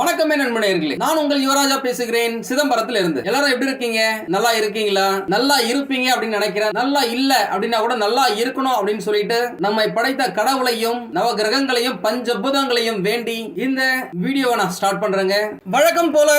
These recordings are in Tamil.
வணக்கமே நண்பனேர்களே நான் உங்கள் யுவராஜா பேசுகிறேன். சிதம்பரத்துல இருந்து எல்லாரும் எப்படி இருக்கீங்க? நல்லா இருக்கீங்களா? நல்லா இருப்பீங்க அப்படின்னு நினைக்கிறேன். நல்லா இல்ல அப்படின்னா கூட நல்லா இருக்கணும் அப்படின்னு சொல்லிட்டு நம்மை படைத்த கடவுளையும் நவ கிரகங்களையும் பஞ்சபூதங்களையும் வேண்டி இந்த வீடியோவை நான் ஸ்டார்ட் பண்றேங்க. வழக்கம் போல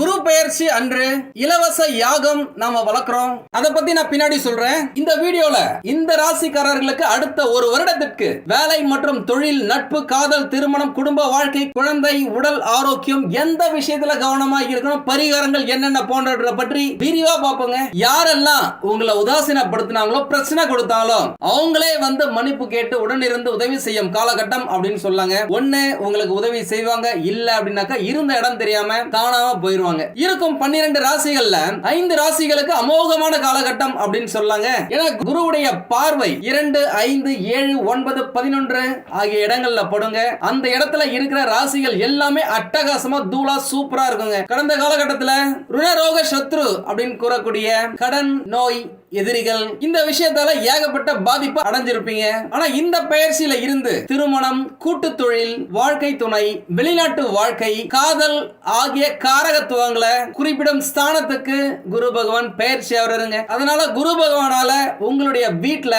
குரு பெயர்ச்சி அன்று இலவச யாகம் நாம வளர்க்குறோம். அதை பத்தி நான் பின்னாடி சொல்றேன். இந்த வீடியோல இந்த ராசிக்காரர்களுக்கு அடுத்த ஒரு வருடத்திற்கு வேலை மற்றும் தொழில் நட்பு காதல் திருமணம் குடும்ப வாழ்க்கை குழந்தை உடல் ஆரோக்கியம் எந்த விஷயத்துல கவனமா இருக்கணும் பரிகாரங்கள் என்னென்ன போன்றவற்றை பற்றி விரிவா பார்ப்போங்க. யாரெல்லாம் உங்களை உதாசீனப்படுத்தினாங்களோ பிரச்சனை கொடுத்தாங்களோ அவங்களே வந்து மன்னிப்பு கேட்டு உடனிருந்து உதவி செய்யும் காலகட்டம் அப்படின்னு சொல்லாங்க. ஒண்ணு உங்களுக்கு உதவி செய்வாங்க. இல்ல அப்படின்னாக்கா இருந்த இடம் தெரியாம காணாம போயிருவாங்க. இருக்கும் பன்னிரண்டு ராசிகள்ல ஐந்து ராசிகளுக்கு அமோகமான காலகட்டம் அப்படின்னு சொல்லாங்க. ஏன்னா குருவுடைய பார்வை இரண்டு ஐந்து ஏழு ஒன்பது பதினொன்று ஆகிய இடங்கள்ல படுங்க. அந்த இடத்துல இருக்கிற ராசிகள் எல்லாமே அட்டகாசமா தூளா சூப்பரா இருக்குங்க. கடந்த காலகட்டத்துல ருணரோக சத்ரு அப்படின்னு கூறக்கூடிய கடன் நோய் எதிரிகள். இந்த விஷயத்தால ஏகப்பட்ட பாதிப்பு அடைஞ்சிருப்பீங்க. ஆனா இந்த பயிற்சியில இருந்து திருமணம் கூட்டு தொழில் வாழ்க்கை துணை வெளிநாட்டு வாழ்க்கை காதல் ஆகிய காரகத்துவங்களை குறிப்பிடும் ஸ்தானத்துக்கு குரு பகவான் பயிற்சி அவருங்க அதனால குரு பகவானால உங்களுடைய வீட்டுல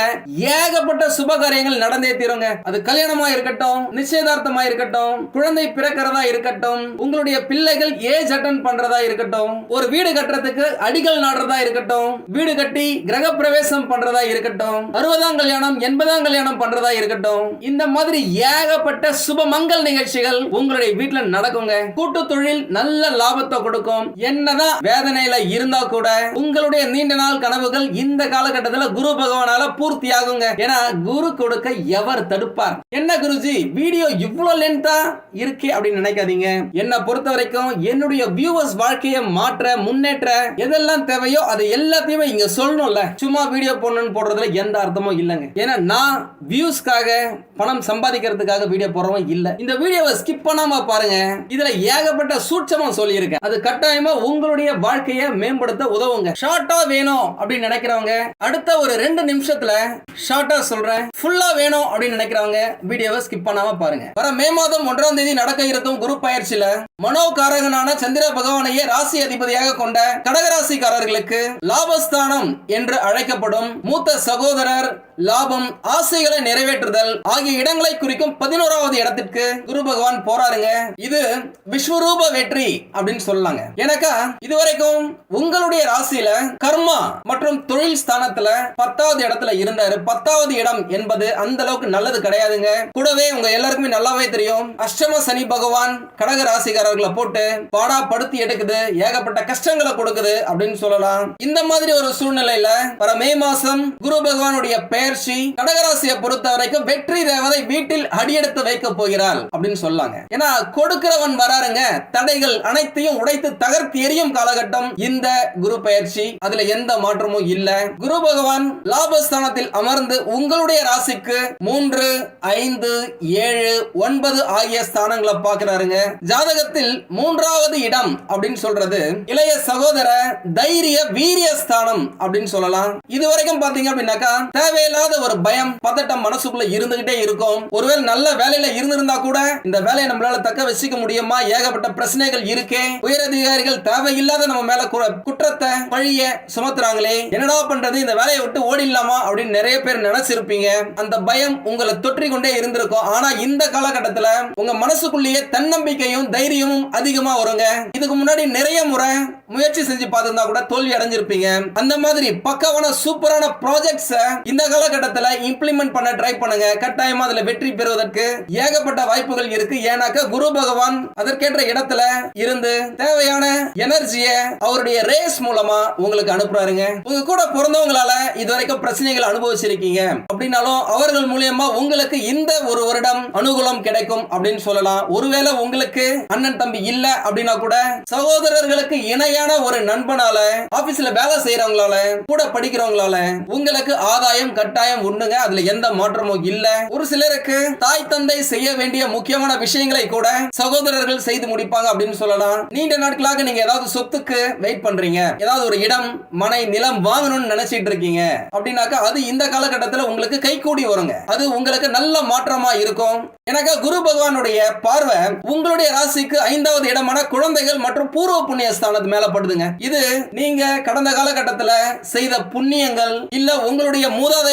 ஏகப்பட்ட சுப காரியங்கள் நடந்தே தீருங்க. அது கல்யாணமா இருக்கட்டும் நிச்சயதார்த்தமா இருக்கட்டும் குழந்தை பிறக்கிறதா இருக்கட்டும் உங்களுடைய பிள்ளைகள் ஏஜ் அட்டன் பண்றதா இருக்கட்டும் ஒரு வீடு கட்டுறதுக்கு அடிகள் நாடுறதா இருக்கட்டும் வீடு கட்டி கிரக பிரவேசம் பண்றதா இருக்கட்டும் அறுபதாம் கல்யாணம் எண்பதாம் கல்யாணம் பண்றதா இருக்கட்டும் இந்த மாதிரி ஏகப்பட்ட சுப மங்கள் நிகழ்ச்சிகள் உங்களுடைய வீட்டுல நடக்குங்க. கூட்டு தொழில் நல்ல லாபத்தை கொடுக்கும். என்னதான் வேதனையில இருந்தா கூட உங்களுடைய நீண்ட நாள் கனவுகள் இந்த காலகட்டத்தில் குரு பகவானால பூர்த்தி ஆகுங்க ஏன்னா குரு கொடுக்க எவர் தடுப்பார். என்ன குருஜி வீடியோ இவ்வளவு லென்த்தா இருக்கே அப்படின்னு நினைக்காதீங்க. என்ன பொறுத்த வரைக்கும் என்னுடைய வியூவர்ஸ் வாழ்க்கையை மாற்ற முன்னேற்ற எதெல்லாம் தேவையோ அது எல்லாத்தையுமே இங்க சொல்லணும். சொல்லணும்ல சும்மா வீடியோ போடணும்னு போடுறதுல எந்த அர்த்தமும் இல்லைங்க. ஏன்னா நான் வியூஸ்க்காக பணம் சம்பாதிக்கிறதுக்காக வீடியோ போடுறவன் இல்ல. இந்த வீடியோவை ஸ்கிப் பண்ணாம பாருங்க. இதுல ஏகப்பட்ட சூட்சமா சொல்லியிருக்கேன். அது கட்டாயமா உங்களுடைய வாழ்க்கையை மேம்படுத்த உதவுங்க. ஷார்ட்டா வேணும் அப்படின்னு நினைக்கிறவங்க அடுத்த ஒரு ரெண்டு நிமிஷத்துல ஷார்ட்டா சொல்றேன். ஃபுல்லா வேணும் அப்படின்னு நினைக்கிறவங்க வீடியோவை ஸ்கிப் பண்ணாம பாருங்க. வர மே மாதம் ஒன்றாம் தேதி நடக்க இருக்கும் குரு பயிற்சியில மனோகாரகனான சந்திர பகவானையே ராசி அதிபதியாக கொண்ட கடகராசிக்காரர்களுக்கு லாபஸ்தானம் என்று அழைக்கப்படும் மூத்த சகோதரர் லாபம் ஆசைகளை நிறைவேற்றுதல் ஆகிய இடங்களை குறிக்கும் பதினோராவது இடத்திற்கு குரு பகவான் போறாருங்க. இது விஸ்வரூப வெற்றி அப்படின்னு சொல்லலாங்க. எனக்கா இதுவரைக்கும் உங்களுடைய ராசியில கர்மா மற்றும் தொழில் ஸ்தானத்துல பத்தாவது இடத்துல இருந்தாரு. பத்தாவது இடம் என்பது அந்த அளவுக்கு நல்லது கிடையாதுங்க. கூடவே உங்க எல்லாருக்குமே நல்லாவே தெரியும். அஷ்டம சனி பகவான் கடக ராசிக்காரர்களை போட்டு பாடா படுத்தி எடுக்குது ஏகப்பட்ட கஷ்டங்களை கொடுக்குது அப்படின்னு சொல்லலாம். இந்த மாதிரி ஒரு சூழ்நிலையில வர மே மாசம் குரு பகவானுடைய பெயர்ச்சி கடகராசியை பொறுத்த வரைக்கும் வெற்றி தேவதை வீட்டில் அடியெடுத்து வைக்க போகிறாள் அப்படின்னு சொல்லாங்க. ஏன்னா கொடுக்கிறவன் வராருங்க. தடைகள் அனைத்தையும் உடைத்து தகர்த்து எரியும் காலகட்டம் இந்த குரு பெயர்ச்சி அதுல எந்த மாற்றமும் இல்ல. குரு பகவான் லாபஸ்தானத்தில் அமர்ந்து உங்களுடைய ராசிக்கு மூன்று ஐந்து ஏழு ஒன்பது ஆகிய ஸ்தானங்களை பாக்குறாருங்க ஜாதகத்தில் மூன்றாவது இடம் அப்படின்னு சொல்றது இளைய சகோதர தைரிய வீரிய ஸ்தானம் அப்படின்னு சொல்லலாம். இதுவரைக்கும் பாத்தீங்க அப்படின்னாக்கா தீராத ஒரு பயம் பதட்டம் மனசுக்குள்ள இருந்துகிட்டே இருக்கும். ஒருவேளை நல்ல வேலையில இருந்திருந்தா கூட இந்த வேலையை நம்மளால தக்க வச்சுக்க முடியுமா? ஏகப்பட்ட பிரச்சனைகள் இருக்கே. உயரதிகாரிகள் தேவையில்லாத நம்ம மேல குற்றத்தை பழிய சுமத்துறாங்களே. என்னடா பண்றது? இந்த வேலையை விட்டு ஓடிடலாமா? அப்படின்னு நிறைய பேர் நினைச்சிருப்பீங்க. அந்த பயம் உங்களை தொற்றி கொண்டே இருந்திருக்கும். ஆனா இந்த காலகட்டத்துல உங்க மனசுக்குள்ளேயே தன்னம்பிக்கையும் தைரியமும் அதிகமா வருங்க. இதுக்கு முன்னாடி நிறைய முறை முயற்சி செஞ்சு பார்த்திருந்தா கூட தோல்வி அடைஞ்சிருப்பீங்க. அந்த மாதிரி பக்கவான சூப்பரான ப்ராஜெக்ட்ஸ இந்த காலகட்டத்துல இம்ப்ளிமெண்ட் பண்ண ட்ரை பண்ணுங்க. கட்டாயமா அதுல வெற்றி பெறுவதற்கு ஏகப்பட்ட வாய்ப்புகள் இருக்கு. ஏன்னாக்க குரு பகவான் அதற்கேற்ற இடத்துல இருந்து தேவையான எனர்ஜியை அவருடைய ரேஸ் மூலமா உங்களுக்கு அனுப்புறாருங்க. உங்க கூட பிறந்தவங்களால இதுவரைக்கும் பிரச்சனைகள் அனுபவிச்சிருக்கீங்க. அப்படின்னாலும் அவர்கள் மூலியமா உங்களுக்கு இந்த ஒரு வருடம் அனுகூலம் கிடைக்கும் அப்படின்னு சொல்லலாம். ஒருவேளை உங்களுக்கு அண்ணன் தம்பி இல்ல அப்படின்னா கூட சகோதரர்களுக்கு இணையான ஒரு நண்பனால ஆபீஸ்ல வேலை செய்யறவங்களால கூட படிக்கிறவங்களால உங்களுக்கு ஆதாயம் கட்டாயம் உண்டுங்க அதுல எந்த மாற்றமும் இல்ல. ஒரு சிலருக்கு தாய் தந்தை செய்ய வேண்டிய முக்கியமான விஷயங்களை கூட சகோதரர்கள் செய்து முடிப்பாங்க அப்படின்னு சொல்லலாம். நீண்ட நாட்களாக நீங்க ஏதாவது சொத்துக்கு வெயிட் பண்றீங்க. ஏதாவது ஒரு இடம் மனை நிலம் வாங்கணும்னு நினைச்சிட்டு இருக்கீங்க. அப்படின்னாக்கா அது இந்த காலகட்டத்தில் உங்களுக்கு கைகூடி வருங்க. அது உங்களுக்கு நல்ல மாற்றமா இருக்கும். எனக்கு குரு பகவானுடைய பார்வை உங்களுடைய ராசிக்கு ஐந்தாவது இடமான குழந்தைகள் மற்றும் பூர்வ புண்ணிய ஸ்தானத்து மேல படுதுங்க. இது நீங்க கடந்த காலகட்டத்தில் செய்த புண்ணியங்கள் இல்ல உங்களுடைய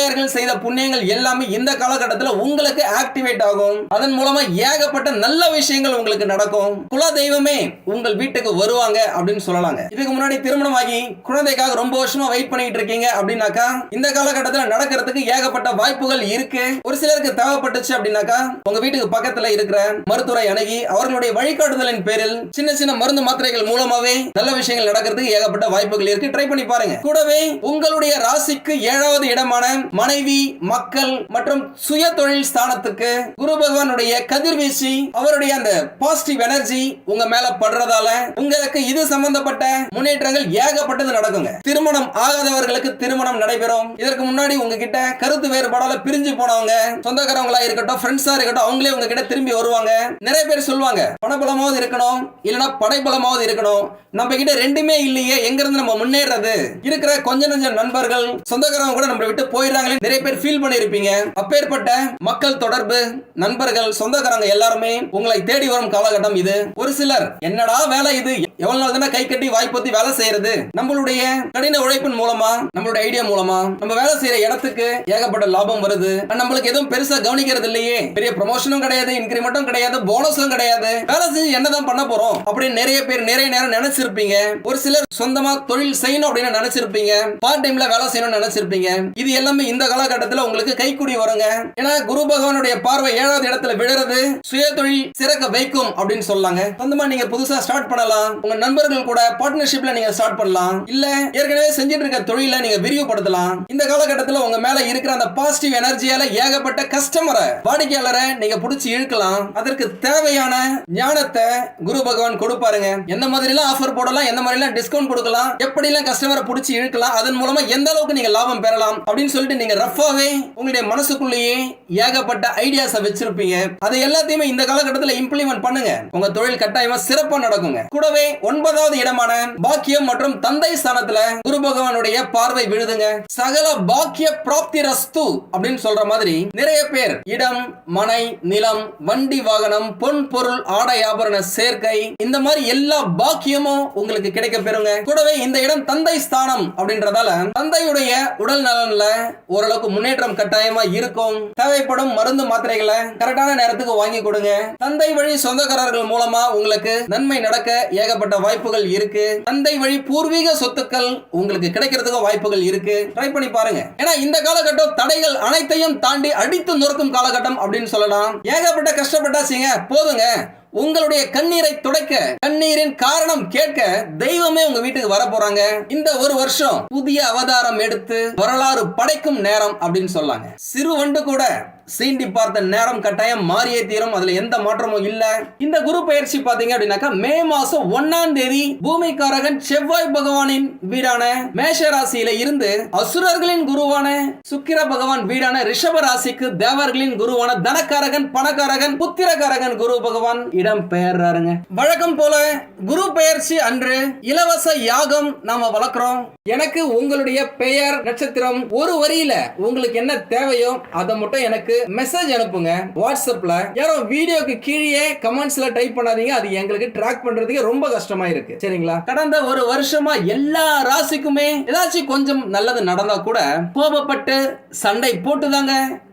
மூதாதையர்கள் செய்த புண்ணியங்கள் எல்லாமே இந்த காலகட்டத்தில் உங்களுக்கு ஆக்டிவேட் ஆகும். அதன் மூலமா ஏகப்பட்ட நல்ல விஷயங்கள் உங்களுக்கு நடக்கும். குல தெய்வமே உங்கள் வீட்டுக்கு வருவாங்க அப்படின்னு சொல்லலாங்க. இதுக்கு முன்னாடி திருமணம் ஆகி குழந்தைக்காக ரொம்ப வருஷமா வெயிட் பண்ணிட்டு இருக்கீங்க அப்படின்னாக்கா இந்த காலகட்டத்தில் நடக்கிறதுக்கு ஏகப்பட்ட வாய்ப்புகள் இருக்கு. ஒரு சிலருக்கு தேவைப்பட்டுச்சு அப்படின்னாக்கா உங்க வீட்டுக்கு பக்கத்துல இருக்கிற மருத்துவரை அணுகி அவர்களுடைய வழிகாட்டுதலின் பேரில் சின்ன சின்ன மருந்து மாத்திரைகள் மூலமாவே நல்ல விஷயங்கள் நடக்கிறதுக்கு ஏகப்பட்ட வாய்ப்புகள் இருக்கு. ட்ரை பண்ணி பாருங்க. கூடவே உங்களுடைய ராசிக்கு ஏழாவது இடமான மனைவி மக்கள் மற்றும் சுய தொழில் ஸ்தானத்துக்கு குரு பகவானுடைய கதிர்வீச்சு அவருடைய அந்த பாசிட்டிவ் எனர்ஜி உங்க மேல படுறதால உங்களுக்கு இது சம்பந்தப்பட்ட முன்னேற்றங்கள் ஏகப்பட்டது நடக்குங்க. திருமணம் ஆகாதவர்களுக்கு திருமணம் நடைபெறும். இதற்கு முன்னாடி உங்ககிட்ட கருத்து வேறுபாடால பிரிஞ்சு போனவங்க சொந்தக்காரவங்களா இருக்கட்டும் ஃப்ரெண்ட்ஸா இருக்கட்டும் அவங்களே உங்ககிட்ட திரும்பி வருவாங்க. நிறைய பேர் சொல்லுவாங்க பணபலமாவது இருக்கணும் இல்லைன்னா படைபலமாவது இருக்கணும். நம்ம கிட்ட ரெண்டுமே இல்லையே எங்க இருந்து நம்ம முன்னேறது? இருக்கிற கொஞ்ச நஞ்ச நண்பர்கள் சொந்தக்காரவங்க கூட நம்மளை விட்டு போயிடுறாங்களே நிறைய பேர் ஃபீல் பண்ணிருப்பீங்க அப்பேற்பட்ட மக்கள் தொடர்பு நண்பர்கள் சொந்தக்காரங்க எல்லாருமே உங்களை தேடி வரும் காலகட்டம் இது. ஒரு சிலர் என்னடா வேலை இது? எவ்வளவு நாள் தானே கை கட்டி வாய்ப்பத்தி வேலை செய்யறது? நம்மளுடைய கடின உழைப்பின் மூலமா நம்மளுடைய ஐடியா மூலமா நம்ம வேலை செய்யற இடத்துக்கு ஏகப்பட்ட லாபம் வருது. நம்மளுக்கு எதுவும் பெருசா கவனிக்கிறது இல்லையே. பெரிய ப்ரமோஷனும் கிடையாது இன்கிரிமெண்ட்டும் கிடையாது போனஸும் கிடையாது. வேலை செஞ்சு என்னதான் பண்ண போறோம் அப்படின்னு நிறைய பேர் நிறைய நேரம் நினைச்சிருப்பீங்க. ஒரு சிலர் சொந்தமா தொழில் செய்யணும் அப்படின்னு நினைச்சிருப்பீங்க. பார்ட் டைம்ல வேலை செய்யணும்னு நினைச்சிருப்பீங்க. இது எல்லாமே இந்த காலகட்டத்தில் உங்களுக்கு கைக்குடி வருங்க. ஏன்னா குரு பகவானுடைய பார்வை ஏழாவது இடத்துல விழுறது சுய தொழில் சிறக்க வைக்கும் அப்படின்னு சொல்லாங்க. சொந்தமா நீங்க புதுசா ஸ்டார்ட் பண்ணலாம். உங்க நண்பர்கள் கூட பார்ட்னர்ஷிப்ல நீங்க ஸ்டார்ட் பண்ணலாம். இல்ல ஏற்கனவே செஞ்சுட்டு இருக்க தொழில நீங்க விரிவுபடுத்தலாம். இந்த காலகட்டத்தில் உங்க மேல இருக்கிற அந்த பாசிட்டிவ் எனர்ஜியால ஏகப்பட்ட கஸ்டமரை வாடிக்கையாளரை நீங்க புடிச்சு இழுக்கலாம். அதற்கு தேவையான ஞானத்தை குரு பகவான் கொடுப்பாருங்க. எந்த மாதிரி எல்லாம் ஆஃபர் போடலாம் எந்த மாதிரி எல்லாம் டிஸ்கவுண்ட் கொடுக்கலாம் எப்படி எல்லாம் கஸ்டமரை புடிச்சு இழுக்கலாம் அதன் மூலமா எந்த அளவுக்கு நீங்க லாபம் பெறலாம் அப்படின்னு சொல்லிட்டு நீங்க ரஃபாவே உங்களுடைய மனசுக்குள்ளேயே ஏகப்பட்ட ஐடியாஸை வச்சிருப்பீங்க. அதை எல்லாத்தையுமே இந்த காலகட்டத்தில் இம்ப்ளிமெண்ட் பண்ணுங்க. உங்க தொழில் கட்டாயமா சிறப்பா நடக்குங்க. கூடவே ஒன்பதாவது இடமான பாக்கியம் மற்றும் தந்தை ஸ்தானத்துல குரு பகவானுடைய பார்வை விழுதுங்க. சகல பாக்கிய பிராப்தி ரஸ்து அப்படின்னு சொல்ற மாதிரி நிறைய பேர் இடம் மனை நிலம் வண்டி வாகனம் பொன் பொருள் ஆடை ஆபரண சேர்க்கை இந்த மாதிரி எல்லா பாக்கியமும் உங்களுக்கு கிடைக்க பெறுங்க கூடவே இந்த இடம் தந்தை ஸ்தானம் அப்படின்றதால தந்தையுடைய உடல் நலன்ல ஓரளவுக்கு முன்னேற்றம் கட்டாயமா இருக்கும். தேவைப்படும் மருந்து மாத்திரைகளை கரெக்டான நேரத்துக்கு வாங்கி கொடுங்க. தந்தை வழி சொந்தக்காரர்கள் மூலமா உங்களுக்கு நன்மை நடக்க ஏகப்பட்ட வாய்ப்புகள் இருக்கு. தந்தை வழி பூர்வீக சொத்துக்கள் உங்களுக்கு கிடைக்கிறதுக்கு வாய்ப்புகள் இருக்கு. ட்ரை பண்ணி பாருங்க. ஏன்னா இந்த காலகட்டம் தடைகள் அனைத்தையும் தாண்டி அடித்து நொறுக்கும் காலகட்டம் அப்படின்னு சொல்லலாம். ஏகப்பட்ட கஷ்டப்பட்டாச்சுங்க போதுங்க. உங்களுடைய கண்ணீரை துடைக்க கண்ணீரின் காரணம் கேட்க தெய்வமே உங்க வீட்டுக்கு வர போறாங்க. இந்த ஒரு வருஷம் புதிய அவதாரம் எடுத்து வரலாறு படைக்கும் நேரம் அப்படின்னு சொல்லாங்க. சிறு வண்டு கூட சீண்டி பார்த்த நேரம் கட்டாயம் மாறியே தீரும். அதுல எந்த மாற்றமும் இல்ல. இந்த குரு பயிற்சி பாத்தீங்க அப்படின்னாக்கா மே மாசம் ஒன்னாம் தேதி பூமிக்காரகன் செவ்வாய் பகவானின் வீடான மேஷ ராசியில இருந்து அசுரர்களின் குருவான சுக்கிர பகவான் வீடான ரிஷப ராசிக்கு தேவர்களின் குருவான தனக்காரகன் பணக்காரகன் புத்திரக்காரகன் குரு பகவான் இடம் பெயர்றாருங்க. வழக்கம் போல குரு பெயர்ச்சி அன்று இலவச யாகம் நாம வளர்க்குறோம். எனக்கு உங்களுடைய பெயர் நட்சத்திரம் ஒரு வரியில உங்களுக்கு என்ன தேவையோ அதை மட்டும் எனக்கு மெசேஜ் அனுப்புங்க. வாட்ஸ்அப்ல யாரோ வீடியோக்கு கீழே கமெண்ட்ஸ்ல டைப் பண்ணாதீங்க. அது எங்களுக்கு ட்ராக் பண்றதுக்கு ரொம்ப கஷ்டமா இருக்கு. சரிங்களா? கடந்த ஒரு வருஷமா எல்லா ராசிக்குமே ஏதாச்சும் கொஞ்சம் நல்லது நடந்தா கூட கோபப்பட்டு சண்டை போட்டுதாங்க.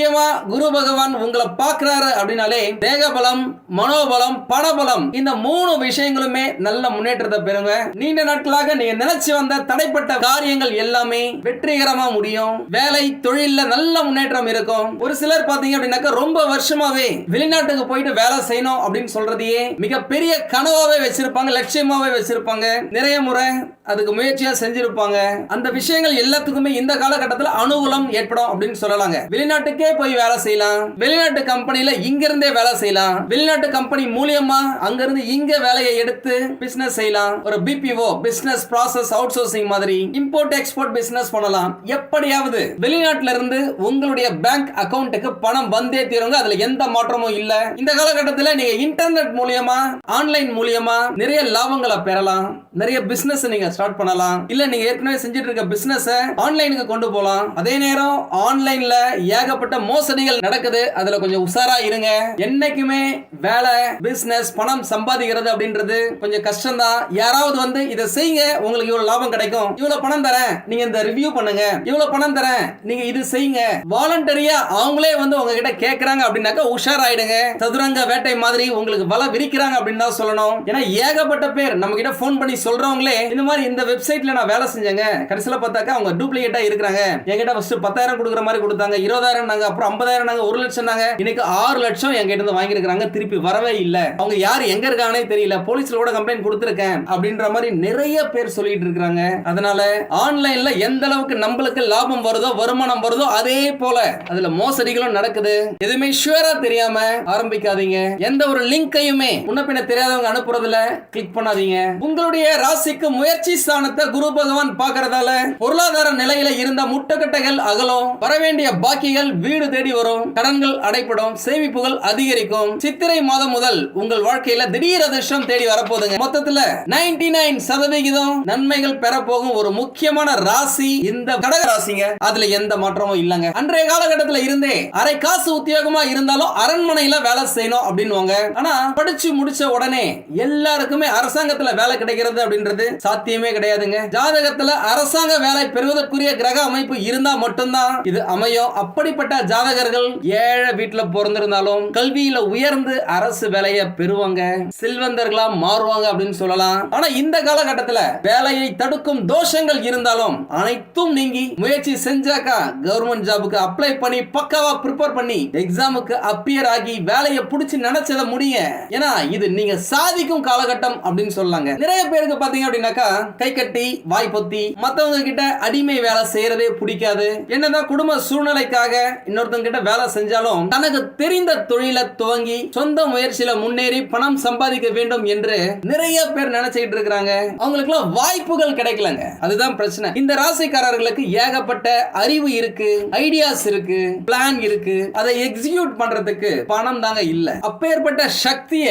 முக்கியமா குரு பகவான் உங்களை பார்க்கிறாரு அப்படின்னாலே தேகபலம் மனோபலம் பணபலம் இந்த மூணு விஷயங்களுமே நல்ல முன்னேற்றத்தை பெறுங்க. நீண்ட நாட்களாக நீங்க நினைச்சு வந்த தடைப்பட்ட காரியங்கள் எல்லாமே வெற்றிகரமா முடியும். வேலை தொழில நல்ல முன்னேற்றம் இருக்கும். ஒரு சிலர் பாத்தீங்க அப்படின்னாக்கா ரொம்ப வருஷமாவே வெளிநாட்டுக்கு போயிட்டு வேலை செய்யணும் அப்படின்னு சொல்றதையே மிகப்பெரிய கனவாவே வச்சிருப்பாங்க லட்சியமாவே வச்சிருப்பாங்க. நிறைய முறை அதுக்கு முயற்சியா செஞ்சிருப்பாங்க. அந்த விஷயங்கள் எல்லாத்துக்குமே இந்த காலகட்டத்தில் அனுகூலம் ஏற்படும் அப்படின்னு சொல்லலாங்க. வெளிநாட்டுக்கே போய் வேலை செய்யலாம்? வெளிநாட்டு கம்பெனியில இங்கிருந்தே வேலை செய்யலாம். வெளிநாட்டு கம்பெனி மூலியமா அங்கிருந்து இங்க வேலையை எடுத்து பிசினஸ் செய்யலாம். ஒரு BPO business process outsourcing மாதிரி இம்போர்ட் எக்ஸ்போர்ட் பிசினஸ் பண்ணலாம். எப்படியாவது வெளிநாட்டுல இருந்து உங்களுடைய பேங்க் அக்கவுண்ட்டுக்கு பணம் வந்தே தீருங்க. அதுல எந்த மாற்றமும் இல்ல. இந்த காலகட்டத்தில் நீங்க இன்டர்நெட் மூலியமா ஆன்லைன் மூலியமா நிறைய லாபங்களை பெறலாம். நிறைய பிசினஸ் நீங்க ஸ்டார்ட் பண்ணலாம். இல்ல நீங்க ஏற்கனவே செஞ்சுட்டு இருக்க பிசினஸ் ஆன்லைனுக்கு கொண்டு போகலாம் அதே நேரம் ஆன்லைன்ல ஏகப்பட்ட மோசடிகள் நடக்குது. அதுல கொஞ்சம் உஷாரா இருங்க. என்னைக்குமே வேலை பிசினஸ் பணம் சம்பாதிக்கிறது அப்படின்றது கொஞ்சம் கஷ்டம் தான் யாராவது வந்து இதை செய்யுங்க. உங்களுக்கு இவ்வளவு லாபம் கிடைக்கும். இவ்வளவு பணம் தரேன். நீங்க இந்த ரிவ்யூ பண்ணுங்க. இவ்வளவு பணம் தரேன். நீங்க இது செய்யுங்க. வாலண்டரியா அவங்களே வந்து உங்ககிட்ட கேக்குறாங்க அப்படின்னாக்கா உஷார் ஆயிடுங்க சதுரங்க வேட்டை மாதிரி உங்களுக்கு வலை விரிக்கிறாங்க அப்படின்னு தான் சொல்லணும். ஏன்னா ஏகப்பட்ட பேர் நம்ம கிட்ட ஃபோன் பண்ணி சொல்றவங்களே இந்த மாதிரி இந்த வெப்சைட்ல நான் வேலை செஞ்சேங்க. கடைசியில பார்த்தாக்கா அவங்க டூப்ளிகேட்டா இருக்கிறாங்க. என்கிட்ட ஃபர்ஸ்ட் பத்தாயிரம் கொடுக்குற மாதிரி கொடுத்தாங்க. இருபதாயிரம் நாங்க அப்புறம் ஐம்பதாயிரம் நாங்க ஒரு லட்சம் நாங்க இன்னைக்கு ஆறு லட்சம் எங்கிட்ட இருந்து வாங்கியிருக்காங்க திருப்பி வரவே இல்லை. அவங்க யார் எங்க இருக்காங்கன்னே தெரியல. போலீஸ்ல கூட கம்ப்ளைண்ட் கொடுத்துருக்கேன். அப்படின்ற மாதிரி நிறைய பேர் சொல்லிட்டு இருக்காங்க அதனால ஆன்லைன்ல எந்த அளவுக்கு நம்மளுக்கு லாபம் வருதோ வருமானம் வருதோ அதே போல அதுல மோசடிகளும் நடக்குது. எதுவுமே ஷுவரா தெரியாம ஆரம்பிக்காதீங்க. எந்த ஒரு லிங்கையுமே முன்னப்பின பின்ன தெரியாதவங்க அனுப்புறதுல கிளிக் பண்ணாதீங்க. உங்களுடைய ராசிக்கு முயற்சி ஸ்தானத்தை குரு பகவான் பாக்குறதால பொருளாதார நிலையில இருந்த முட்டுக்கட்டைகள் அகலும். வரவேண்டிய பாக்கிகள் வீடு தேடி வரும் கடன்கள் அடைப்படும் சேமிப்புகள் அதிகரிக்கும். சித்திரை மாதம் முதல் உங்கள் வாழ்க்கையில திடீர் அதிர்ஷ்டம் தேடி வரப்போகுதுங்க. மொத்தத்துல 99% நைன் சதவிகிதம் நன்மைகள் பெறப்போகும் ஒரு முக்கியமான ராசி இந்த கடக ராசிங்க. அதுல எந்த மாற்றமும் இல்லங்க. அன்றைய காலகட்டத்தில் இருந்தே அரை காசு உத்தியோகமா இருந்தாலும் அரண்மனையில வேலை செய்யணும் அப்படின்னு ஆனா படிச்சு முடிச்ச உடனே எல்லாருக்குமே அரசாங்கத்துல வேலை கிடைக்கிறது அப்படின்றது சாத்தியமே கிடையாதுங்க. ஜாதகத்துல அரசாங்க வேலை பெறுவதற்குரிய கிரக அமைப்பு இருந்தா மட்டும்தான் இது அமையும். அப்படிப்பட்ட ஜாதகர்கள் ஏழை வீட்டுல பிறந்திருந்தாலும் கல்வியில உயர்ந்து அரசு வேலையை பெறுவாங்க. செல்வந்தர்களா மாறுவாங்க அப்படின்னு சொல்லலாம். ஆனா இந்த காலகட்டத்துல வேலையை தடுக்கும் தோஷங்கள் இருந்தாலும் அனைத்தும் நீங்கி முயற்சி செஞ்சாக்கா கவர்மெண்ட் ஜாபுக்கு அப்ளை பண்ணி பக்காவா ப்ரிப்பேர் பண்ணி எக்ஸாமுக்கு அப்பியர் ஆகி வேலையை பிடிச்சி நினைச்சத முடிய ஏன்னா இது நீங்க சாதிக்கும் காலகட்டம் அப்படின்னு சொல்லாங்க. நிறைய பேருக்கு பாத்தீங்க அப்படின்னாக்கா கை கட்டி வாய் பொத்தி மத்தவங்க கிட்ட அடிமை வேலை செய்யறதே பிடிக்காது. என்னதான் குடும்ப சூழ்நிலைக்காக இன்னொருத்தங்க கிட்ட வேலை செஞ்சாலும் தனக்கு தெரிந்த தொழிலை துவங்கி சொந்த முயற்சியில முன்னேறி பணம் சம்பாதிக்க வேண்டும் என்று நிறைய பேர் நினைச்சிட்டு இருக்கிறாங்க. அவங்களுக்கு வாய்ப்புகள் கிடைக்கலங்க. அதுதான் பிரச்சனை. இந்த ராசிக்காரர்களுக்கு ஏகப்பட்ட அறிவு இருக்கு ஐடியாஸ் இருக்கு பிளான் இருக்கு. அதை எக்ஸிக்யூட் பண்றதுக்கு பணம் தாங்க இல்ல. அப்பேற்பட்ட சக்திய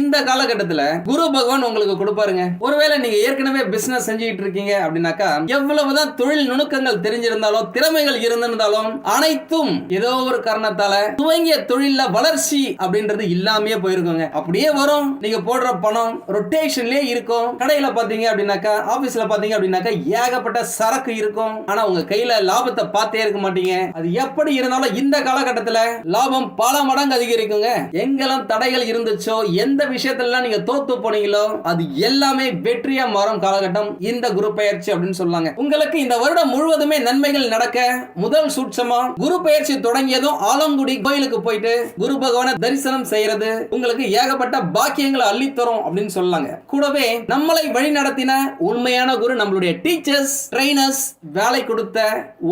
இந்த காலகட்டத்துல குரு பகவான் உங்களுக்கு கொடுப்பாருங்க. ஒருவேளை நீங்க ஏற்கனவே பிசினஸ் செஞ்சுட்டு இருக்கீங்க அப்படின்னாக்கா எவ்வளவுதான் தொழில் நுணுக்கங்கள் தெரிஞ்சிருந்தாலும் திறமைகள் இருந்திருந்தாலும் அனைத்தும் ஏதோ ஒரு காரணத்தால துவங்கிய தொழில வளர்ச்சி அப்படின்றது இல்லாமயே போயிருக்குங்க. அப்படியே வரும். நீங்க போடுற பணம் ரொட்டேஷன்லயே இருக்கும். கடையில பாத்தீங்க அப்படின்னாக்கா ஆபீஸ்ல பாத்தீங்க அப்படின்னாக்கா ஏகப்பட்ட சரக்கு இருக்கும். ஆனா உங்க கையில லாபத்தை பார்த்தே இருக்க மாட்டீங்க. அது எப்படி இருந்தாலும் இந்த காலகட்டத்துல லாபம் பல மடங்கு அதிகரிக்குங்க. எங்கெல்லாம் தடைகள் இருந்துச்சோ எந்த விஷயத்துல நீங்க தோத்து போனீங்களோ அது எல்லாமே வெற்றியா மாறும் காலகட்டம். இந்த குரு பயிற்சி அப்படின்னு சொல்லாங்க. உங்களுக்கு இந்த வருடம் முழுவதுமே நன்மைகள் நடக்க முதல் சூட்சமா குரு நிகழ்ச்சி தொடங்கியதும் ஆலங்குடி கோயிலுக்கு போயிட்டு குரு பகவான தரிசனம் செய்யறது உங்களுக்கு ஏகப்பட்ட பாக்கியங்களை அள்ளித்தரும் அப்படின்னு சொல்லாங்க. கூடவே நம்மளை வழி நடத்தின உண்மையான குரு நம்மளுடைய டீச்சர்ஸ் ட்ரைனர்ஸ் வேலை கொடுத்த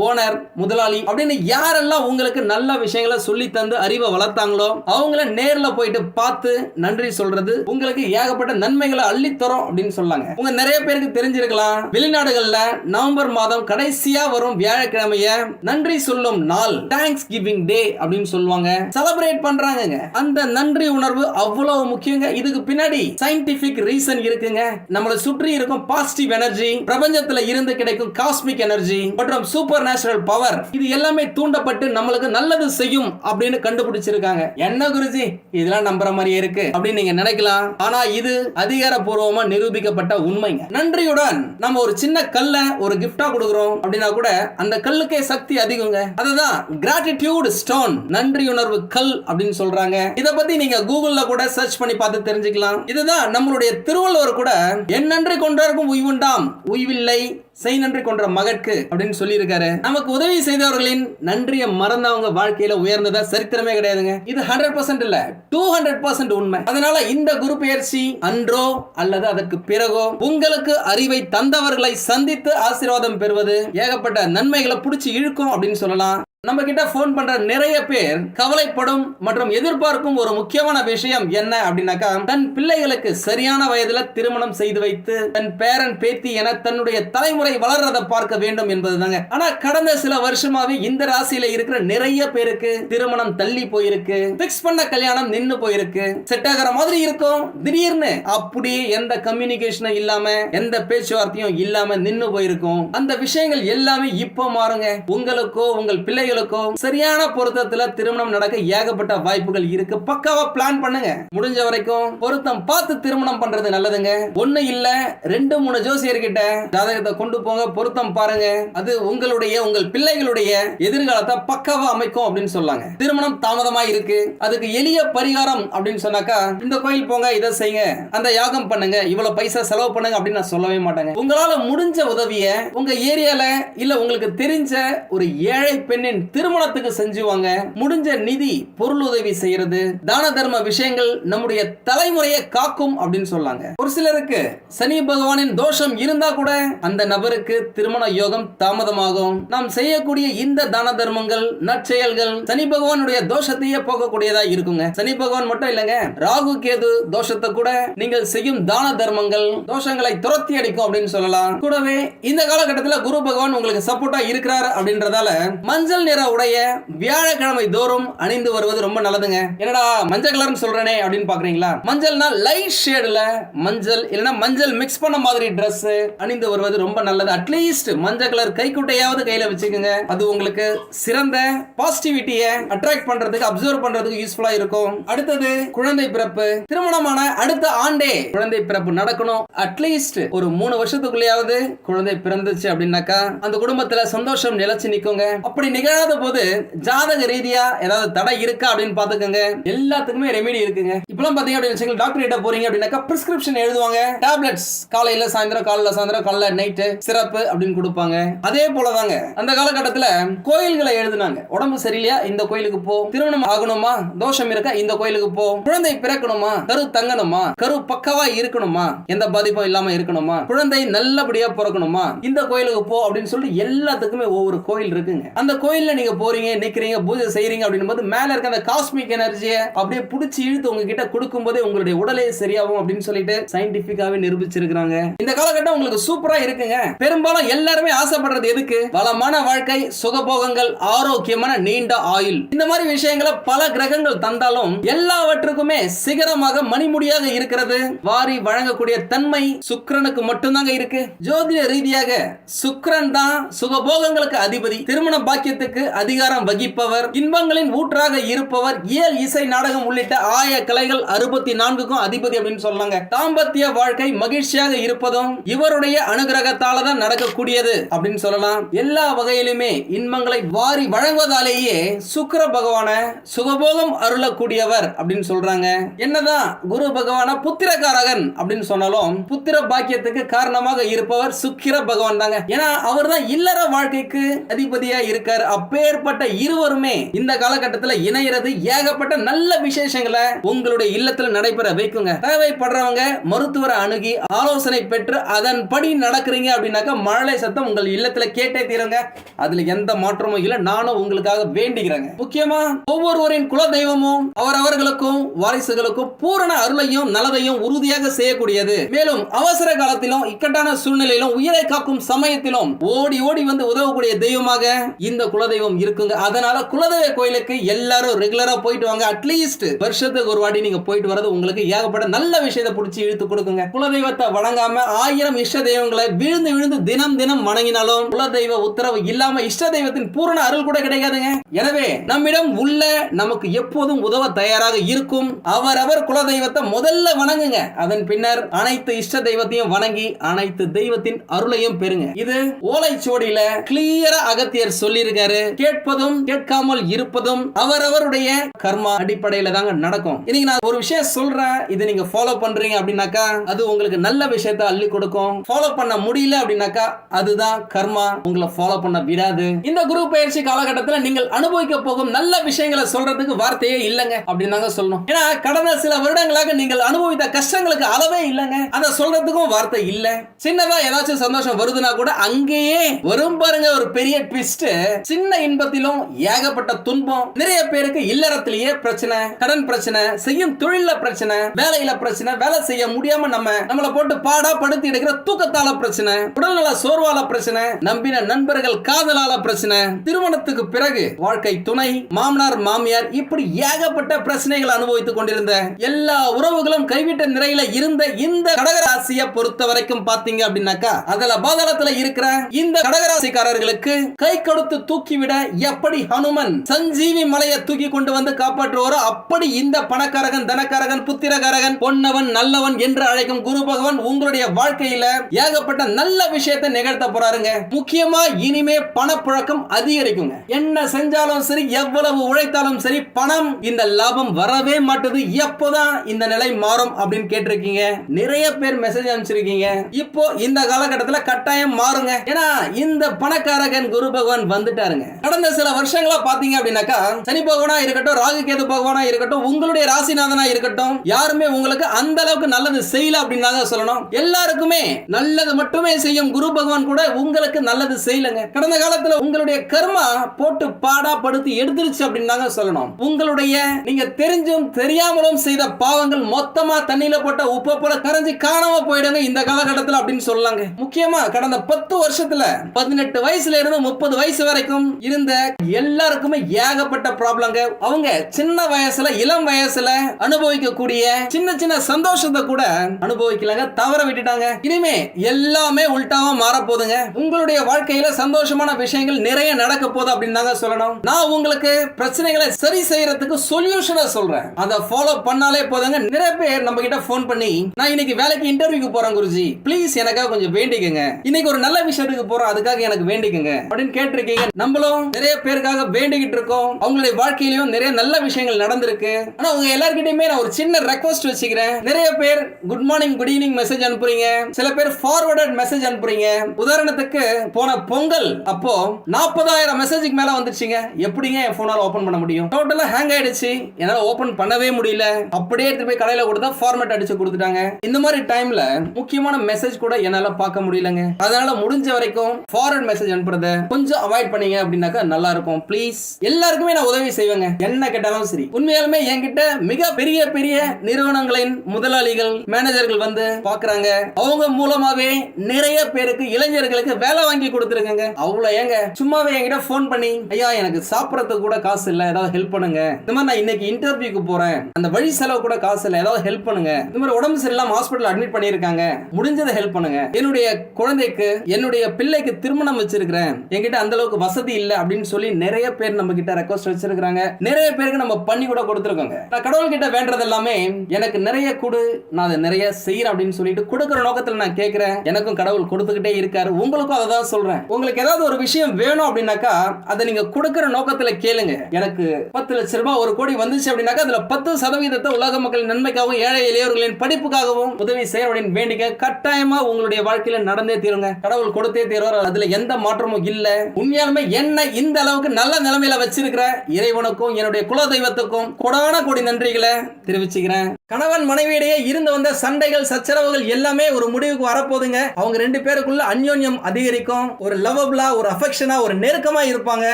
ஓனர் முதலாளி அப்படின்னு யாரெல்லாம் உங்களுக்கு நல்ல விஷயங்களை சொல்லி தந்து அறிவை வளர்த்தாங்களோ அவங்கள நேர்ல போயிட்டு பார்த்து நன்றி சொல்றது உங்களுக்கு ஏகப்பட்ட நன்மைகளை அள்ளித்தரும் அப்படின்னு சொல்லாங்க. உங்க நிறைய பேருக்கு தெரிஞ்சிருக்கலாம். வெளிநாடுகள்ல நவம்பர் மாதம் கடைசியா வரும் வியாழக்கிழமைய நன்றி சொல்லும் நாள். தேங்க்ஸ் கிவிங் டே அப்படின்னு சொல்லுவாங்க. செலிப்ரேட் பண்றாங்கங்க. அந்த நன்றி உணர்வு அவ்வளவு முக்கியங்க. இதுக்கு பின்னாடி சயின்டிபிக் ரீசன் இருக்குங்க. நம்மளை சுற்றி இருக்கும் பாசிட்டிவ் எனர்ஜி பிரபஞ்சத்துல இருந்து கிடைக்கும் காஸ்மிக் எனர்ஜி மற்றும் சூப்பர் நேச்சுரல் பவர் இது எல்லாமே தூண்டப்பட்டு நம்மளுக்கு நல்லது செய்யும் அப்படின்னு கண்டுபிடிச்சிருக்காங்க. என்ன குருஜி? இதெல்லாம் நம்புற மாதிரியே இருக்கு. அப்படின்னு நீங்க நினைக்கலாம். ஆனா இது அதிகாரப்பூர்வமா நிரூபிக்கப்பட்ட உண்மைங்க. நன்றியுடன் நம்ம ஒரு சின்ன கல்ல ஒரு கிஃப்டா கொடுக்குறோம் அப்படின்னா கூட அந்த கல்லுக்கே சக்தி அதிகங்க. அதுதான் கிராட்டிடியூட் ஸ்டோன் நன்றி உணர்வு கல் அப்படின்னு சொல்றாங்க. இத பத்தி நீங்க கூகுள்ல கூட சர்ச் பண்ணி பார்த்து தெரிஞ்சுக்கலாம். இதுதான் நம்மளுடைய திருவள்ளுவர் கூட என் நன்றி கொண்டாருக்கும் உய்வுண்டாம் உய்வில்லை செய் நன்றி கொன்ற மகற்கு அப்படின்னு சொல்லியிருக்காரு. நமக்கு உதவி செய்தவர்களின் நன்றியை மறந்தவங்க வாழ்க்கையில உயர்ந்ததா சரித்திரமே கிடையாதுங்க. இது ஹண்ட்ரட் பர்சன்ட் இல்ல டூ ஹண்ட்ரட் பர்சன்ட் உண்மை. அதனால இந்த குரு பெயர்ச்சி அன்றோ அல்லது அதற்கு பிறகோ உங்களுக்கு அறிவை தந்தவர்களை சந்தித்து ஆசீர்வாதம் பெறுவது ஏகப்பட்ட நன்மைகளை பிடிச்சி இழுக்கும் அப்படின்னு சொல்லலாம். நம்ம கிட்ட ஃபோன் பண்ற நிறைய பேர் கவலைப்படும் மற்றும் எதிர்பார்க்கும் ஒரு முக்கியமான விஷயம் என்ன அப்படின்னாக்கா தன் பிள்ளைகளுக்கு சரியான வயதுல திருமணம் செய்து வைத்து தன் பேரன் பேத்தி என தன்னுடைய தலைமுறை வளர்றதை பார்க்க வேண்டும் என்பதுதாங்க. ஆனா கடந்த சில வருஷமாவே இந்த ராசியில இருக்கிற நிறைய பேருக்கு திருமணம் தள்ளி போயிருக்கு பிக்ஸ் பண்ண கல்யாணம் நின்னு போயிருக்கு செட் ஆகிற மாதிரி இருக்கும். திடீர்னு அப்படியே எந்த கம்யூனிகேஷனும் இல்லாம எந்த பேச்சுவார்த்தையும் இல்லாம நின்னு போயிருக்கும். அந்த விஷயங்கள் எல்லாமே இப்போ மாறுங்க. உங்களுக்கோ உங்கள் பிள்ளைகளுக்கோ சரியான பொருத்தத்துல திருமணம் நடக்க ஏகப்பட்ட வாய்ப்புகள் இருக்கு. பக்காவா பிளான் பண்ணுங்க. முடிஞ்ச வரைக்கும் பொருத்தம் பார்த்து திருமணம் பண்றது நல்லதுங்க. ஒண்ணு இல்ல ரெண்டு மூணு ஜோசியர்கிட்ட ஜாதகத்தை கொண்டு போங்க பொருத்தம் பாருங்க. அது உங்களுடைய உங்கள் பிள்ளைகளுடைய எதிர்காலத்தை பக்காவா அமைக்கும் அப்படின்னு சொல்லாங்க. திருமணம் தாமதமா இருக்கு. அதுக்கு எளிய பரிகாரம் அப்படின்னு சொன்னாக்கா இந்த கோயில் போங்க இதை செய்யுங்க. அந்த யாகம் பண்ணுங்க இவ்வளவு பைசா செலவு பண்ணுங்க அப்படின்னு நான் சொல்லவே மாட்டேங்க. உங்களால முடிஞ்ச உதவிய உங்க ஏரியால இல்ல உங்களுக்கு தெரிஞ்ச ஒரு ஏழை பெண்ணின் திருமணத்துக்கு செஞ்சுவாங்க. முடிஞ்ச நிதி பொருள் உதவி செய்யறது. தான தர்ம விஷயங்கள் நம்முடைய தலைமுறையை காக்கும் அப்படின்னு சொல்லாங்க. ஒரு சிலருக்கு சனி பகவானின் தோஷம் இருந்தா கூட அந்த நபருக்கு திருமண யோகம் தாமதமாகும். நாம் செய்யக்கூடிய இந்த தான தர்மங்கள் நற்செயல்கள் சனி பகவானுடைய தோஷத்தையே போகக்கூடியதா இருக்குங்க. சனி பகவான் மட்டும் இல்லைங்க. ராகு கேது தோஷத்தை கூட நீங்கள் செய்யும் தான தர்மங்கள் தோஷங்களை துரத்தி அடிக்கும் அப்படின்னு சொல்லலாம். கூடவே இந்த காலகட்டத்தில் குரு பகவான் உங்களுக்கு சப்போர்ட்டா இருக்கிறார் அப்படின்றதால மஞ்சள் நிற உடைய வியாழக்கிழமை தோறும் அணிந்து வருவது ரொம்ப நல்லதுங்க. என்னடா மஞ்சள் கலர்னு சொல்றேனே அப்படின்னு பாக்குறீங்களா? மஞ்சள்னா லைட் ஷேட்ல மஞ்சள் இல்லைன்னா மஞ்சள் மிக்ஸ் பண்ண மாதிரி ட்ரெஸ் அணிந்து வருவது ரொம்ப நல்லது. அட்லீஸ்ட் மஞ்சள் கலர் கைக்குட்டையாவது கையில வச்சுக்கோங்க. அது உங்களுக்கு சிறந்த பாசிட்டிவிட்டியை அட்ராக்ட் பண்றதுக்கு அப்சர்வ் பண்றதுக்கு யூஸ்ஃபுல்லா இருக்கும். அடுத்தது குழந்தை பிறப்பு. திருமணமான அடுத்த ஆண்டே குழந்தை பிறப்பு நடக்கணும். அட்லீஸ்ட் ஒரு மூணு வருஷத்துக்குள்ளேயாவது குழந்தை பிறந்துச்சு அப்படின்னாக்கா அந்த குடும்பத்துல சந்தோஷம் நிலைச்சு நிக்குங்க. அப்படி நிகழாத போது ஜாதக ரீதியா ஏதாவது தடை இருக்கா அப்படின்னு பாத்துக்கோங்க எல்லாத்துக்குமே ரெமெடி இருக்குங்க. இப்பெல்லாம் பாத்தீங்க அப்படின்னு டாக்டர் கிட்ட போறீங்க அப்படின்னாக்கா பிரிஸ்கிரிப்ஷன் எழுதுவாங்க. டேப்லெட்ஸ் காலையில சாயந்தரம் காலைல சாயந்தரம் காலைல நைட்டு சிறப்பு அப்படின்னு கொடுப்பாங்க. அதே போலதாங்க அந்த காலகட்டத்துல கோயில்களை எழுதுனாங்க. உடம்பு சரியில்லையா? இந்த கோயிலுக்கு போ. திருமணம் ஆகணுமா? தோஷம் இருக்கா? இந்த கோயிலுக்கு போ. குழந்தை பிறக்கணுமா? கரு தங்கணுமா? கரு பக்கவா இருக்கணுமா? எந்த பாதிப்பும் இல்லாம இருக்கணுமா? குழந்தை நல்லபடியா பிறக்கணுமா? இந்த கோயிலுக்கு போ அப்படின்னு சொல்லிட்டு எல்லாத்துக்குமே ஒவ்வொரு கோயில் இருக்குங்க. அந்த கோயில்ல நீங்க போறீங்க நிக்கிறீங்க பூஜை செய்றீங்க அப்படின்னும் போது மேல இருக்க அந்த காஸ்மிக் எனர்ஜியை அப்படியே பிடிச்சி இழுத்து உங்ககிட்ட கொடுக்கும் போதே உங்களுடைய உடலே சரியாகும் அப்படின்னு சொல்லிட்டு சயின்டிபிக்காவே நிரூபிச்சிருக்காங்க இந்த காலகட்டம் உங்களுக்கு சூப்பரா இருக்குங்க. பெரும்பாலும் எல்லாருமே ஆசைப்படுறது எதுக்கு? வளமான வாழ்க்கை சுகபோகங்கள் ஆரோக்கியமான நீண்ட ஆயுள். இந்த மாதிரி விஷயங்களை பல கிரகங்கள் தந்தாலும் எல்லாவற்றுக்குமே சிகரமாக மணிமுடியாக இருக்கிறது. வாரி வழங்கக்கூடிய தன்மை சுக்கரனுக்கு மட்டும்தாங்க இருக்கு. ஜோதிட ரீதியாக சுக்கரன் தான் சுகபோகங்களுக்கு அதிபதி. திருமண பாக்கியத்துக்கு அதிகாரம் வகிப்பவர் இன்பங்களின் ஊற்றாக இருப்பவர் இயல் இசை நாடகம் உள்ளிட்ட ஆய கலைகள் அறுபத்தி நான்குக்கும் அதிபதி அப்படின்னு சொன்னாங்க. தாம்பத்திய வாழ்க்கை மகிழ்ச்சியாக இருப்பதும் இவருடைய அனுகிரகத்தால தான் நடக்கக்கூடியது அப்படின்னு சொல்லலாம். எல்லா வகையிலுமே இன்பங்களை வாரி வழங்குவதாலேயே சுக்கிர பகவான சுகபோகம் அருளக்கூடியவர் அப்படின்னு சொல்றாங்க. என்னதான் குரு பகவான புத்திரகாரகன் அப்படின்னு சொன்னாலும் புத்திர பாக்கியத்துக்கு காரணமாக இருப்பவர் சுக்கிர பகவான் தாங்க. ஏன்னா அவர் தான் இல்லற வாழ்க்கைக்கு அதிபதியா இருக்காரு அப்பேற்பட்ட இருவருமே இந்த காலகட்டத்தில் இணையிறது ஏகப்பட்ட நல்ல விசேஷங்களை உங்களுடைய இல்லத்தில் நடைபெற வைக்குங்க. தேவைப்படுறவங்க மருத்துவரை அணுகி ஆலோசனை பெற்று அதன்படி நடக்கிறீங்க அப்படின்னாக்கா மழலை சத்தம் உங்கள் இல்லத்துல கேட்டே தீருங்க. அதுல எந்த மாற்றமும் இல்லை. நானும் உங்களுக்காக வேண்டிக்கிறேங்க. முக்கியமா ஒவ்வொருவரின் குல தெய்வமும் அவரவர்களுக்கும் வாரிசுகளுக்கும் பூரண அருளையும் நலதையும் உறுதியாக செய்யக்கூடியது. மேலும் அவசர காலத்திலும் இக்கட்டான சூழ்நிலையிலும் உயிரை காக்கும் சமயத்திலும் ஓடி ஓடி வந்து உதவக்கூடிய தெய்வமாக இந்த குல குலதெய்வம் இருக்குங்க. அதனால குலதெய்வ கோயிலுக்கு எல்லாரும் ரெகுலரா போயிட்டு வாங்க. அட்லீஸ்ட் வருஷத்துக்கு ஒரு வாட்டி நீங்க போயிட்டு வரது உங்களுக்கு ஏகப்பட்ட நல்ல விஷயத்தை பிடிச்சி இழுத்து கொடுக்குங்க. குலதெய்வத்தை வணங்காம ஆயிரம் இஷ்ட தெய்வங்களை விழுந்து விழுந்து தினம் தினம் வணங்கினாலும் குலதெய்வ உத்தரவு இல்லாம இஷ்ட தெய்வத்தின் பூரண அருள் கூட கிடைக்காதுங்க. எனவே நம்மிடம் உள்ள நமக்கு எப்போதும் உதவ தயாராக இருக்கும் அவரவர் குலதெய்வத்தை முதல்ல வணங்குங்க. அதன் பின்னர் அனைத்து இஷ்ட தெய்வத்தையும் வணங்கி அனைத்து தெய்வத்தின் அருளையும் பெறுங்க. இது ஓலைச்சுவடியில கிளியரா அகத்தியர் சொல்லியிருக்காரு. கேட்பதும் கேட்காமல் இருப்பதும் அவரவருடைய கர்மா அடிப்படையில தாங்க நடக்கும். இன்னைக்கு நான் ஒரு விஷயம் சொல்றேன். இதை நீங்க ஃபாலோ பண்றீங்க அப்படின்னாக்கா அது உங்களுக்கு நல்ல விஷயத்தை அள்ளி கொடுக்கும். ஃபாலோ பண்ண முடியல அப்படின்னாக்கா அதுதான் கர்மா. உங்களை ஃபாலோ பண்ண விடாது. இந்த குரு பயிற்சி காலகட்டத்தில் நீங்கள் அனுபவிக்க போகும் நல்ல விஷயங்களை சொல்றதுக்கு வார்த்தையே இல்லைங்க அப்படின்னு தாங்க சொல்லணும். ஏன்னா கடந்த சில வருடங்களாக நீங்கள் அனுபவித்த கஷ்டங்களுக்கு அளவே இல்லைங்க. அதை சொல்றதுக்கும் வார்த்தை இல்ல. சின்னதா ஏதாச்சும் சந்தோஷம் வருதுன்னா கூட அங்கேயே வரும் பாருங்க ஒரு பெரிய ட்விஸ்ட் சின்ன இன்பத்திலும் ஏகப்பட்ட துன்பம் நிறைய பேருக்கு இல்லறத்திலேயே பிரச்சனை கடன் பிரச்சனை செய்யும் தொழில பிரச்சனை வேலையில பிரச்சனை வேலை செய்ய முடியாம நம்ம நம்மள போட்டு பாடா படுத்து எடுக்கிற தூக்கத்தால பிரச்சனை உடல்நல சோர்வால பிரச்சனை நம்பின நண்பர்கள் காதலால பிரச்சனை. திருமணத்துக்கு பிறகு வாழ்க்கை துணை மாமனார் மாமியார் இப்படி ஏகப்பட்ட பிரச்சனைகள் அனுபவித்துக் கொண்டிருந்த எல்லா உறவுகளும் கைவிட்ட நிலையில இருந்த இந்த கடகராசியை பொறுத்த வரைக்கும் பாத்தீங்க அப்படின்னாக்கா அதுல பாதாளத்துல இருக்கிற இந்த கடகராசிக்காரர்களுக்கு கை கொடுத்து தூக்கி விட எப்படி ஹனுமன் சஞ்சீவி மலையை தூக்கி கொண்டு வந்து காப்பாற்றுவாரோ அப்படி இந்த பணக்காரகன் தனக்காரகன் புத்திரகாரகன் பொன்னவன் நல்லவன் என்று அழைக்கும் குரு பகவான் உங்களுடைய வாழ்க்கையில ஏகப்பட்ட நல்ல விஷயத்தை நிகழ்த்த போறாருங்க. முக்கியமா இனிமே பணப்புழக்கம் அதிகரிக்குங்க. என்ன செஞ்சாலும் சரி எவ்வளவு உழைத்தாலும் சரி பணம் இந்த லாபம் வரவே மாட்டுது. எப்போதான் இந்த நிலை மாறும் அப்படின்னு கேட்டிருக்கீங்க. நிறைய பேர் மெசேஜ் அனுப்பிச்சிருக்கீங்க. இப்போ இந்த காலகட்டத்தில் கட்டாயம் மாறுங்க. ஏன்னா இந்த பணக்காரகன் குரு பகவான் வந்துட்டாருங்க. கடந்த சில வருஷங்களா பாத்தீங்க அப்படின்னாக்கா சனி பகவானா இருக்கட்டும் ராகு கேது பகவானா இருக்கட்டும் உங்களுடைய ராசிநாதனா இருக்கட்டும் யாருமே உங்களுக்கு அந்த அளவுக்கு நல்லது செய்யல அப்படின்னு சொல்லணும். எல்லாருக்குமே நல்லது மட்டுமே செய்யும் குரு பகவான் கூட உங்களுக்கு நல்லது செய்யலங்க. கடந்த காலத்துல உங்களுடைய கர்மா போட்டு பாடா படுத்து எடுத்துருச்சு அப்படின்னு தாங்க சொல்லணும். உங்களுடைய நீங்க தெரிஞ்சும் தெரியாமலும் செய்த பாவங்கள் மொத்தமா தண்ணியில போட்ட உப்ப போல கரைஞ்சு காணாம போயிடுங்க இந்த காலகட்டத்தில் அப்படின்னு சொல்லலாங்க. முக்கியமா கடந்த பத்து வருஷத்துல பதினெட்டு வயசுல இருந்து முப்பது வயசு வரைக்கும் இருந்த எல்லாருக்குமே ஏகப்பட்ட ப்ராப்ளங்க அவங்க சின்ன வயசுல இளம் வயசுல அனுபவிக்கக்கூடிய சின்ன சின்ன சந்தோஷத்தை கூட அனுபவிக்கலங்க தவற விட்டுட்டாங்க. இனிமே எல்லாமே உல்டாவா மாற போதுங்க உங்களுடைய வாழ்க்கையில சந்தோஷமான விஷயங்கள் நிறைய நடக்க போகுது அப்படின்னு தாங்க சொல்லணும். நான் உங்களுக்கு பிரச்சனைகளை சரி செய்யறதுக்கு சொல்யூஷனை சொல்றேன். அதை ஃபாலோ பண்ணாலே போதுங்க. நிறைய பேர் நம்ம கிட்ட ஃபோன் பண்ணி நான் இன்னைக்கு வேலைக்கு இன்டர்வியூக்கு போறேன் குருஜி. ப்ளீஸ் எனக்காக கொஞ்சம் வேண்டிக்கங்க. இன்னைக்கு ஒரு நல்ல விஷயத்துக்கு போறோம் அதுக்காக எனக்கு வேண்டிக்கங்க. அப்படின்னு கேட்டிருக்கீங்க. நாங்களும் நிறைய பேருக்காக வேண்டிக்கிட்டு இருக்கோம். அவங்களுடைய வாழ்க்கையிலும் நிறைய நல்ல விஷயங்கள் நடந்திருக்கு. ஆனா உங்க எல்லார்கிட்டயுமே நான் ஒரு சின்ன ரெக்வஸ்ட் வச்சுக்கிறேன். நிறைய பேர் good morning good evening message அனுப்புறீங்க. சில பேர் ஃபார்வர்டட் மெசேஜ் அனுப்புறீங்க. உதாரணத்துக்கு போன பொங்கல் அப்போ நாற்பதாயிரம் மெசேஜுக்கு மேல வந்துருச்சுங்க. எப்படிங்க என் போனால ஓபன் பண்ண முடியும்? டோட்டலா ஹேங் ஆயிடுச்சு. என்னால ஓபன் பண்ணவே முடியல. அப்படியே எடுத்து போய் கடையில கொடுத்தா ஃபார்மேட் அடிச்சு கொடுத்துட்டாங்க. இந்த மாதிரி டைம்ல முக்கியமான மெசேஜ் கூட என்னால பார்க்க முடியலங்க. அதனால முடிஞ்ச வரைக்கும் ஃபார்வர்ட் மெசேஜ் அனுப்புறத கொஞ்சம் அவாய்ட் பண்ணீங்க அப்படின்னாக்கா நல்லா இருக்கும் ப்ளீஸ் எல்லாருக்குமே நான் உதவி செய்வேங்க. என்ன கேட்டாலும் சரி. உண்மையாலுமே என்கிட்ட மிக பெரிய பெரிய நிறுவனங்களின் முதலாளிகள் மேனேஜர்கள் வந்து பாக்குறாங்க அவங்க மூலமாவே நிறைய பேருக்கு இளைஞர்களுக்கு வேலை வாங்கி கொடுத்துருக்கங்க. அவ்வளவு ஏங்க. சும்மாவே என்கிட்ட ஃபோன் பண்ணி ஐயா எனக்கு சாப்பிடறதுக்கு கூட காசு இல்ல. ஏதாவது ஹெல்ப் பண்ணுங்க. இந்த மாதிரி நான் இன்னைக்கு இன்டர்வியூக்கு போறேன். அந்த வழி செலவு கூட காசு இல்ல. ஏதாவது ஹெல்ப் பண்ணுங்க. இந்த மாதிரி உடம்பு சரியில்லாம ஹாஸ்பிட்டல் அட்மிட் பண்ணியிருக்காங்க. முடிஞ்சதை ஹெல்ப் பண்ணுங்க. என்னுடைய குழந்தைக்கு என்னுடைய பிள்ளைக்கு திருமணம் வச்சிருக்கிறேன். என்கிட்ட அந்த அளவுக்கு வசதி இல்ல அப்படின்னு சொல்லி நிறைய பேர் நம்ம கிட்ட ரெக்வஸ்ட் வச்சிருக்காங்க நிறைய பேருக்கு நம்ம பண்ணி கூட கொடுத்துருக்கோங்க. நான் கடவுள் கிட்ட வேண்டது எல்லாமே எனக்கு நிறைய கொடு நான் அதை நிறைய செய்யறேன் அப்படின்னு சொல்லிட்டு கொடுக்குற நோக்கத்துல நான் கேட்கிறேன் எனக்கும் கடவுள் கொடுத்துக்கிட்டே இருக்காரு. உங்களுக்கும் அதை தான் சொல்றேன். உங்களுக்கு ஏதாவது ஒரு விஷயம் வேணும் அப்படின்னாக்கா அதை நீங்க கொடுக்குற நோக்கத்துல கேளுங்க. எனக்கு பத்து லட்ச ரூபாய் ஒரு கோடி வந்துச்சு அப்படின்னாக்கா அதுல பத்து சதவீதத்தை உலக மக்களின் நன்மைக்காகவும் ஏழை எளியவர்களின் படிப்புக்காகவும் உதவி செய்ய அப்படின்னு வேண்டிக்க கட்டாயமா உங்களுடைய வாழ்க்கையில நடந்தே தீருங்க. கடவுள் கொடுத்தே தீர்வார். அதுல எந்த மாற்றமும் இல்ல. உண்மையாலுமே என்ன இந்த அளவுக்கு நல்ல நிலைமையில வச்சிருக்கிற இறைவனுக்கும் என்னுடைய குல தெய்வத்துக்கும் கொடான கொடி நன்றிகளை தெரிவிச்சுக்கிறேன். கணவன் மனைவியிடையே இருந்து வந்த சண்டைகள் சச்சரவுகள் எல்லாமே ஒரு முடிவுக்கு வரப்போதுங்க அவங்க ரெண்டு பேருக்குள்ள அந்யோன்யம் அதிகரிக்கும். ஒரு லவபிளா ஒரு அஃபெக்ஷனா ஒரு நெருக்கமா இருப்பாங்க.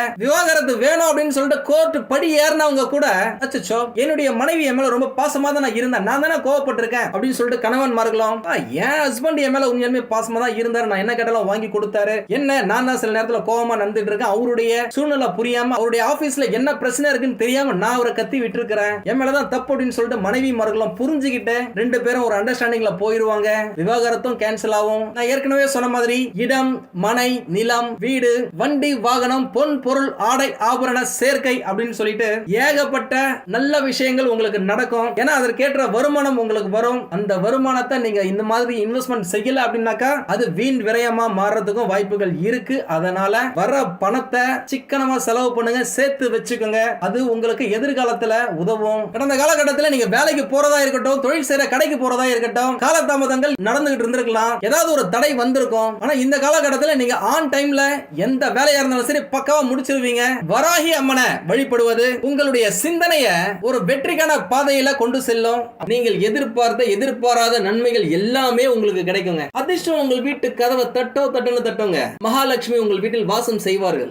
விவாகரத்து வேணும் அப்படின்னு சொல்லிட்டு கோர்ட் படி ஏறினவங்க கூட அச்சோ என்னுடைய மனைவி என் மேல ரொம்ப பாசமா தான் நான் இருந்தேன். நான் தானே கோவப்பட்டிருக்கேன் அப்படின்னு சொல்லிட்டு கணவன் மார்களும் என் ஹஸ்பண்ட் என் மேல உண்மையுமே பாசமா தான் இருந்தாரு. நான் என்ன கேட்டாலும் வாங்கி கொடுத்தாரு. என்ன நான் தான் சில நேரத்தில் கோவமா நடந்துட்டு இருக்கேன். அவரு அவருடைய சூழ்நிலை புரியாம அவருடைய ஆபீஸ்ல என்ன பிரச்சனை இருக்குன்னு தெரியாம நான் அவரை கத்தி விட்டுருக்கிறேன். என் மேலதான் தப்பு அப்படின்னு சொல்லிட்டு மனைவி மார்களும் புரிஞ்சுக்கிட்டு ரெண்டு பேரும் ஒரு அண்டர்ஸ்டாண்டிங்ல போயிருவாங்க. விவாகரத்தும் கேன்சல் ஆகும். நான் ஏற்கனவே சொன்ன மாதிரி இடம் மனை நிலம் வீடு வண்டி வாகனம் பொன் பொருள் ஆடை ஆபரண சேர்க்கை அப்படின்னு சொல்லிட்டு ஏகப்பட்ட நல்ல விஷயங்கள் உங்களுக்கு நடக்கும். ஏன்னா அதற்கேற்ற வருமானம் உங்களுக்கு வரும். அந்த வருமானத்தை நீங்க இந்த மாதிரி இன்வெஸ்ட்மெண்ட் செய்யல அப்படின்னாக்கா அது வீண் விரயமா மாறுறதுக்கும் வாய்ப்புகள் இருக்கு. அதனால வர பணத்தை சிக்கனமா செலவு பண்ணுங்க சேர்த்து வச்சுக்கோங்க. அது உங்களுக்கு எதிர்காலத்துல உதவும். கடந்த காலகட்டத்தில் நீங்க வேலைக்கு போறதா இருக்கட்டும் தொழில் செய்யற கடைக்கு போறதா இருக்கட்டும் காலதாமதங்கள் நடந்துகிட்டு இருந்திருக்கலாம். ஏதாவது ஒரு தடை வந்திருக்கும். ஆனா இந்த காலகட்டத்தில் நீங்க ஆன் டைம்ல எந்த வேலையா இருந்தாலும் சரி பக்காவா முடிச்சிருவீங்க. வராகி அம்மனை வழிபடுவது உங்களுடைய சிந்தனைய ஒரு வெற்றிக்கான பாதையில கொண்டு செல்லும். நீங்கள் எதிர்பார்த்த எதிர்பாராத நன்மைகள் எல்லாமே உங்களுக்கு கிடைக்குங்க. அதிர்ஷ்டம் உங்கள் வீட்டு கதவை தட்டோ தட்டுன்னு தட்டுங்க. மகாலட்சுமி உங்கள் வீட்டில் வாசம் செய்வார்கள்.